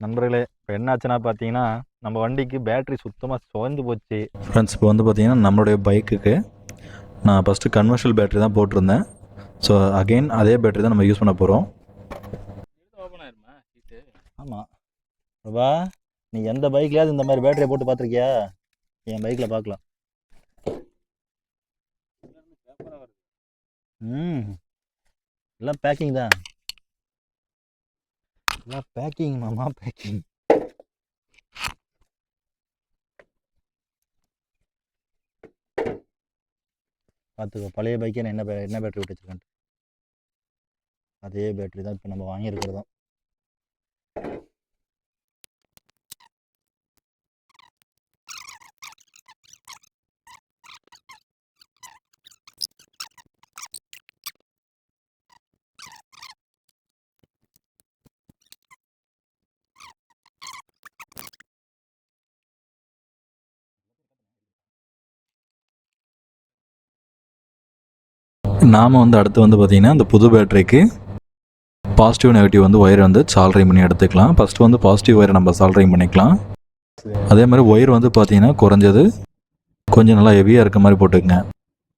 நண்பர்களே இப்போ என்னாச்சுன்னா பார்த்தீங்கன்னா நம்ம வண்டிக்கு பேட்டரி சுத்தமாக சோர்ந்து போச்சு. ஃப்ரெண்ட்ஸ் இப்போ வந்து பார்த்தீங்கன்னா நம்மளுடைய பைக்குக்கு நான் ஃபஸ்ட்டு கன்வர்ஷனல் பேட்டரி தான் போட்டிருந்தேன். ஸோ அகெயின் அதே பேட்டரி தான் நம்ம யூஸ் பண்ண போகிறோம் ஆமாம் ரூபா நீ எந்த பைக்லையாவது இந்த மாதிரி பேட்டரியை போட்டு பார்த்துருக்கியா என் பைக்கில் பார்க்கலாம் ம். எல்லாம் பேக்கிங் தான். எல்லாம் பேக்கிங் மாமா பேக்கிங் பார்த்துக்கோ பழைய பைக்கை நான் என்ன பே- என்ன பேட்டரி விட்டு வச்சுருக்கேன்? அதே பேட்டரி தான் இப்போ நம்ம வாங்கியிருக்கிறதும். நாம் வந்து அடுத்து வந்து பார்த்திங்கன்னா இந்த புது பேட்டரிக்கு பாசிட்டிவ் நெகட்டிவ் வந்து ஒயர் வந்து சால்ரிங் பண்ணி எடுத்துக்கலாம். ஃபஸ்ட்டு வந்து பாசிட்டிவ் ஒயரை நம்ம சால்ரிங் பண்ணிக்கலாம். அதே மாதிரி ஒயர் வந்து பார்த்திங்கன்னா குறைஞ்சது கொஞ்சம் நல்லா ஹெவியாக இருக்க மாதிரி போட்டுக்கங்க.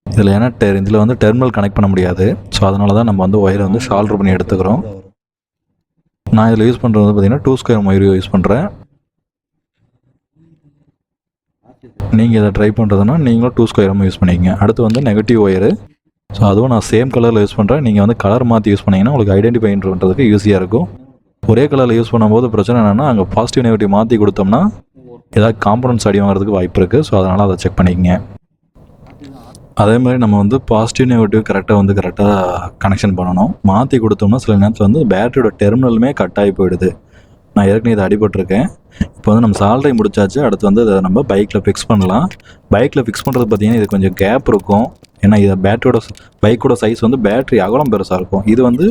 இதில் ஏன்னா டெ இதில் வந்து டெர்மினல் கனெக்ட் பண்ண முடியாது. ஸோ அதனால தான் நம்ம வந்து ஒயரை வந்து ஷால்ட்ரு பண்ணி எடுத்துக்கிறோம். நான் இதில் யூஸ் பண்ணுறது வந்து பார்த்திங்கன்னா டூ ஸ்கொயர் ஒயர் யூஸ் பண்ணுறேன் நீங்கள் இதை ட்ரை பண்ணுறதுன்னா நீங்களும் டூ ஸ்கொயர் யூஸ் பண்ணிக்கங்க. அடுத்து வந்து நெகட்டிவ் ஒயரு ஸோ அதுவும் நான் சேம் கலரில் யூஸ் பண்ணுறேன் நீங்கள் வந்து கலர் மாற்றி யூஸ் பண்ணிங்கன்னா உங்களுக்கு ஐடென்டிஃபை பண்ணுறதுக்கு ஈஸியாக இருக்கும். ஒரே கலரில் யூஸ் பண்ணும்போது பிரச்சனை என்னென்னா அங்கே பாசிட்டிவ் நெகட்டிவ் மாற்றி கொடுத்தோம்னா ஏதாவது காம்பனன்ட்ஸ் அடி வாங்குறதுக்கு வாய்ப்பு இருக்குது ஸோ அதனால் அதை செக் பண்ணிக்கங்க. அதே மாதிரி நம்ம வந்து பாசிட்டிவ் நெகட்டிவ் கரெக்டாக வந்து கரெக்டாக கனெக்ஷன் பண்ணணும். மாற்றி கொடுத்தோம்னா சில நேரத்தில் வந்து பேட்டரியோட டெர்மினலுமே கட் ஆகி போயிடுது. நான் ஏற்கனவே இதை அடிபட்டிருக்கேன். இப்போ வந்து நம்ம சாலரி முடிச்சாச்சு. அடுத்து வந்து அதை நம்ம பைக்கில் ஃபிக்ஸ் பண்ணலாம். பைக்கில் ஃபிக்ஸ் பண்ணுறது பார்த்தீங்கன்னா இது கொஞ்சம் கேப் இருக்கும். ஏன்னா இதை பேட்டரியோட பைக்கோட சைஸ் வந்து பேட்டரி அகலம் பெருசாக இருக்கும். இது வந்து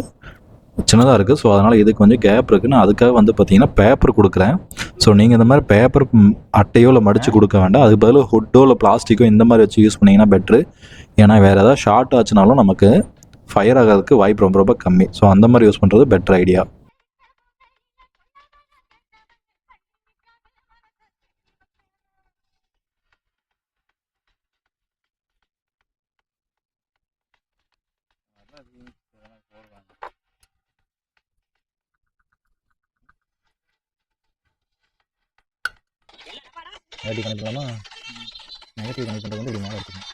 சின்னதாக இருக்குது ஸோ அதனால் இதுக்கு கொஞ்சம் கேப் இருக்குது நான் அதுக்காக வந்து பார்த்தீங்கன்னா பேப்பர் கொடுக்குறேன். ஸோ நீங்கள் இந்த மாதிரி பேப்பர் அட்டையோ இல்லை மடித்து கொடுக்க வேண்டாம். அதுக்கு பதில் ஹுட்டோ இல்லை பிளாஸ்டிக்கோ இந்த மாதிரி வச்சு யூஸ் பண்ணிங்கன்னா பெட்ரு ஏன்னா வேறு ஏதாவது ஷார்ட் ஆச்சுனாலும் நமக்கு ஃபயர் ஆகிறதுக்கு வாய்ப்பு ரொம்ப ரொம்ப கம்மி. ஸோ அந்த மாதிரி யூஸ் பண்ணுறது பெட்டர் ஐடியா நெகட்டிவ் கனெக்ட் பண்ணலாமா நெகட்டிவ் கனெக்ட் பண்ணுறது வந்து இப்படி மேலே எடுத்துக்கணும்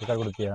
ரெக்கார்ட் கொடுத்தியா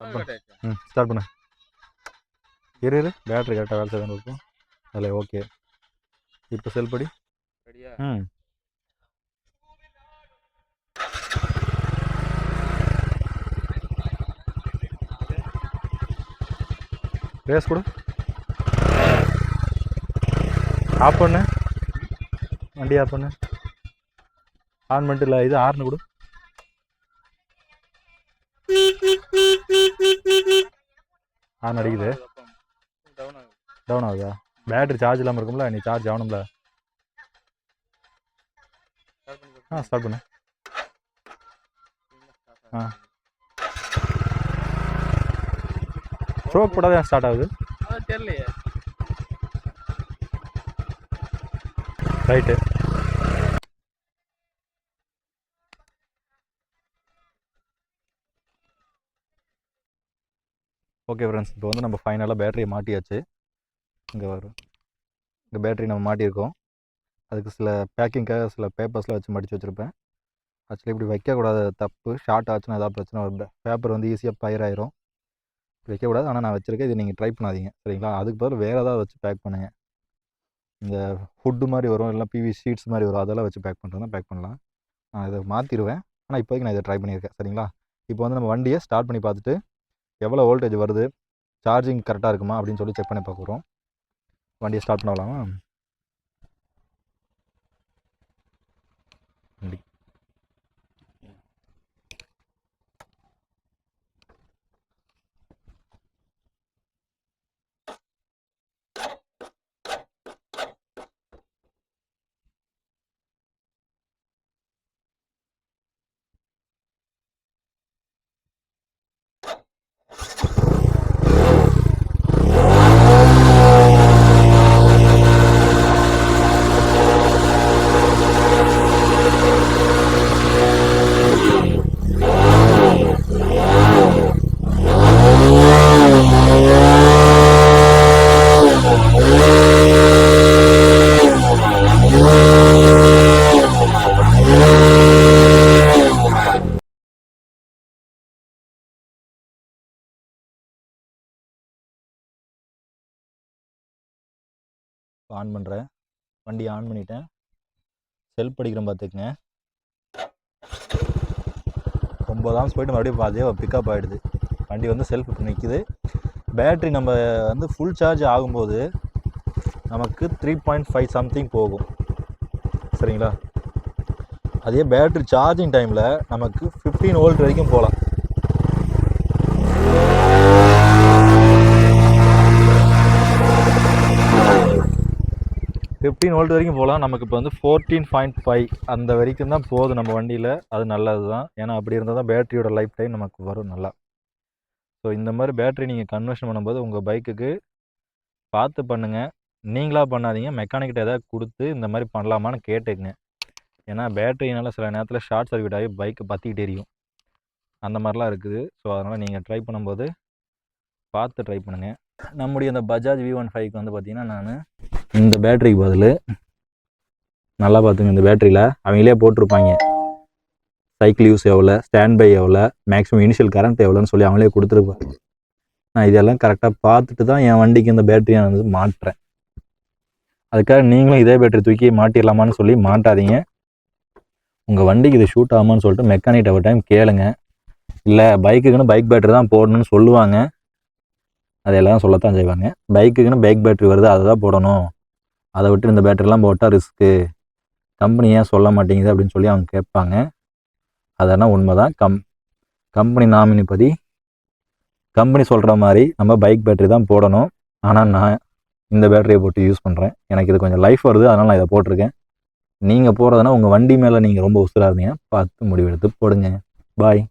ம் ஸ்டார்ட் பண்ணு இரு இரு பேட்ரி கரெக்டாக வேலை செய்யணும் இருக்கும் அதில் ஓகே இப்போ செல் படி ரெடியா ம் ரேஸ் கொடு ஆஃப் பண்ணு. வண்டி ஆஃப் பண்ணு. ஆன் பண்ணிட்டு இல்லை இது ஆர்னு கொடு. ஆன் அடிக்குது டவுன் ஆகுது பேட்டரி சார்ஜ் இல்லாமல் இருக்கும்ல நீ சார்ஜ் ஆகணும்ல. ஆ ஸ்டார்ட் பண்ணு. ஆ. ஸ்ட்ரோக் போடாத ஸ்டார்ட் ஆகுது. தெரியலையே. ரைட்டு ஓகே ஃப்ரெண்ட்ஸ் இப்போ வந்து நம்ம ஃபைனலாக பேட்டரியை மாட்டியாச்சு. இங்கே வரும் இங்கே பேட்டரி நம்ம மாட்டியிருக்கோம். அதுக்கு சில பேக்கிங்காக சில பேப்பர்ஸ்லாம் வச்சு மடித்து வச்சுருப்பேன். ஆக்சுவலி இப்படி வைக்கக்கூடாது தப்பு ஷார்ட் ஆச்சுன்னா ஏதாவது பிரச்சனை வரும். பேப்பர் வந்து ஈஸியாக பயிர் ஆயிரும். வைக்கக்கூடாது. ஆனால் நான் வச்சுருக்கேன் இது நீங்கள் ட்ரை பண்ணாதீங்க. சரிங்களா? அதுக்கு பதில் வேறு ஏதாவது வச்சு பேக் பண்ணுங்கள் இந்த ஃபுட்டு மாதிரி வரும் இல்லை பிவி ஷீட்ஸ் மாதிரி வரும் அதெல்லாம் வச்சு பேக் பண்ணுறதுனா பேக் பண்ணலாம். நான் இதை மாற்றிடுவேன் ஆனால் இப்போதைக்கு நான் இதை ட்ரை பண்ணியிருக்கேன். சரிங்களா? இப்போ வந்து நம்ம வண்டியை ஸ்டார்ட் பண்ணி பார்த்துட்டு எவ்வளோ வோல்டேஜ் வருது? சார்ஜிங் கரெக்டாக இருக்குமா? அப்படின்னு சொல்லி செக் பண்ணி பார்க்குறோம் வண்டியை ஸ்டார்ட் பண்ணலாமா வண்டி ஆன் பண்ணுறேன் வண்டியை ஆன் பண்ணிட்டேன். செல்ஃப் அடிக்கிறேன் பார்த்துக்குங்க. ஒம்பதாம் போயிட்டு மறுபடியும் பார்த்தே பிக்கப் ஆகிடுது வண்டி வந்து செல்ஃப் இப்போ நிற்கிது பேட்ரி நம்ம வந்து ஃபுல் சார்ஜ் ஆகும்போது நமக்கு த்ரீ பாயிண்ட் ஃபைவ் சம்திங் போகும். சரிங்களா? அதே பேட்ரி சார்ஜிங் டைமில் நமக்கு ஃபிஃப்டீன் வோல்ட் வரைக்கும் போகலாம். ஃபிஃப்டீன் வோல்ட் வரைக்கும் போகலாம். நமக்கு இப்போ வந்து ஃபோர்டீன் பாயிண்ட் ஃபைவ் அந்த வரைக்கும் தான் போகுது நம்ம வண்டியில். அது நல்லது தான் ஏன்னா அப்படி இருந்தால் தான் பேட்டரியோட லைஃப் டைம் நமக்கு வரும் நல்லா. ஸோ இந்த மாதிரி பேட்டரி நீங்கள் கன்வர்ஷன் பண்ணும்போது உங்கள் பைக்குக்கு பார்த்து பண்ணுங்கள் நீங்களாக பண்ணாதீங்க. மெக்கானிக்கிட்ட எதாவது கொடுத்து இந்த மாதிரி பண்ணலாமான்னு கேட்டுக்குங்க. ஏன்னா பேட்டரினால சில நேரத்தில் ஷார்ட் சர்க்யூட் ஆகி பைக்கு பற்றிக்கிட்டு எரியும். அந்த மாதிரிலாம் இருக்குது. ஸோ அதனால் நீங்கள் ட்ரை பண்ணும்போது பார்த்து ட்ரை பண்ணுங்கள் நம்முடைய அந்த பஜாஜ் வி ஒன் ஃபைவ்க்கு வந்து பார்த்திங்கன்னா நான் இந்த பேட்டரிக்கு பதில் நல்லா பார்த்துங்க இந்த பேட்டரியில் அவங்களே போட்டிருப்பாங்க. சைக்கிள் யூஸ் எவ்வளோ ஸ்டாண்ட் பை எவ்வளோ மேக்ஸிமம் இனிஷியல் கரண்ட் எவ்வளோன்னு சொல்லி அவங்களே கொடுத்துருப்பாங்க. நான் இதெல்லாம் கரெக்டாக பார்த்துட்டு தான் என் வண்டிக்கு இந்த பேட்டரியை நான் வந்து மாட்டுறேன் அதுக்காக நீங்களும் இதே பேட்டரி தூக்கி மாட்டிடலாமான்னு சொல்லி மாட்டாதீங்க உங்கள் வண்டிக்கு இது ஷூட் ஆகுமான்னு சொல்லிட்டு மெக்கானிக் ஒரு டைம் கேளுங்க. இல்லை பைக்குக்குன்னு பைக் பேட்டரி தான் போடணும்னு சொல்லுவாங்க. அதெல்லாம் சொல்லத்தான் செய்வாங்க. பைக்குக்குன்னு பைக் பேட்டரி வருது அதை தான் போடணும். அதை விட்டு இந்த பேட்டரிலாம் போட்டால் ரிஸ்க்கு கம்பெனி ஏன் சொல்ல மாட்டேங்குது அப்படின்னு சொல்லி அவங்க கேட்பாங்க. அதெல்லாம் உண்மை தான் கம் கம்பெனி நாமினி படி கம்பெனி சொல்கிற மாதிரி நம்ம பைக் பேட்டரி தான் போடணும். ஆனால் நான் இந்த பேட்டரியை போட்டு யூஸ் பண்ணுறேன் எனக்கு இது கொஞ்சம் லைஃப் வருது. அதனால் நான் இதை போட்டிருக்கேன். நீங்கள் போடுறதுனா உங்கள் வண்டி மேலே நீங்கள் ரொம்ப உசுராக இருந்தீங்கன்னா பார்த்து முடிவெடுத்து போடுங்க. பாய்